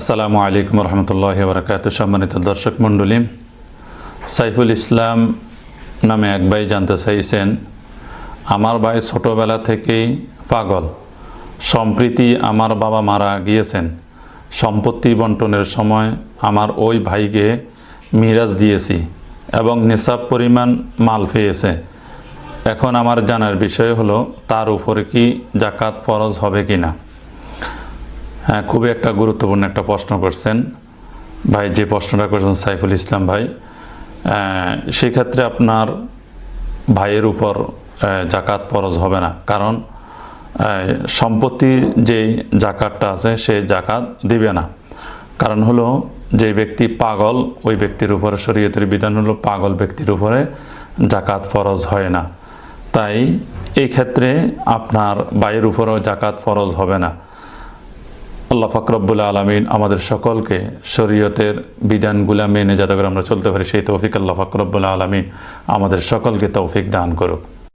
আসসালামু আলাইকুম রহমতুল্লাহ বরকাত সম্মানিত দর্শক মণ্ডলী, সাইফুল ইসলাম নামে এক ভাই জানতে চাইছেন, আমার ভাই ছোটোবেলা থেকেই পাগল। সম্প্রীতি আমার বাবা মারা গিয়েছেন। সম্পত্তি বন্টনের সময় আমার ওই ভাইকে মিরাজ দিয়েছি এবং নিসাব পরিমাণ মাল পেয়েছে। এখন আমার জানার বিষয় হলো, তার উপরে কি জাকাত ফরজ হবে কি না হ্যাঁ খুবই একটা গুরুত্বপূর্ণ একটা প্রশ্ন করছেন। ভাই যে প্রশ্নটা করছেন সাইফুল ইসলাম ভাই সেক্ষেত্রে আপনার ভাইয়ের উপর জাকাত ফরজ হবে না। কারণ আহ, সম্পত্তির যে জাকাতটা আছে সে জাকাত দিবে না। কারণ হলো যে ব্যক্তি পাগল ওই ব্যক্তির উপরে শরীয়তের বিধান হলো পাগল ব্যক্তির উপরে জাকাত ফরজ হয় না। তাই এই ক্ষেত্রে আপনার ভাইয়ের উপরেও জাকাত ফরজ হবে না। আল্লাহ ফাকরবুল আলমিন আমাদের সকলকে শরীয়তের বিধানগুলা মেনে যাতে করে আমরা চলতে পারি, সেই তৌফিক আল্লাহ ফাকরবুল্লা আলমিন আমাদের সকলকে তৌফিক দান করুক।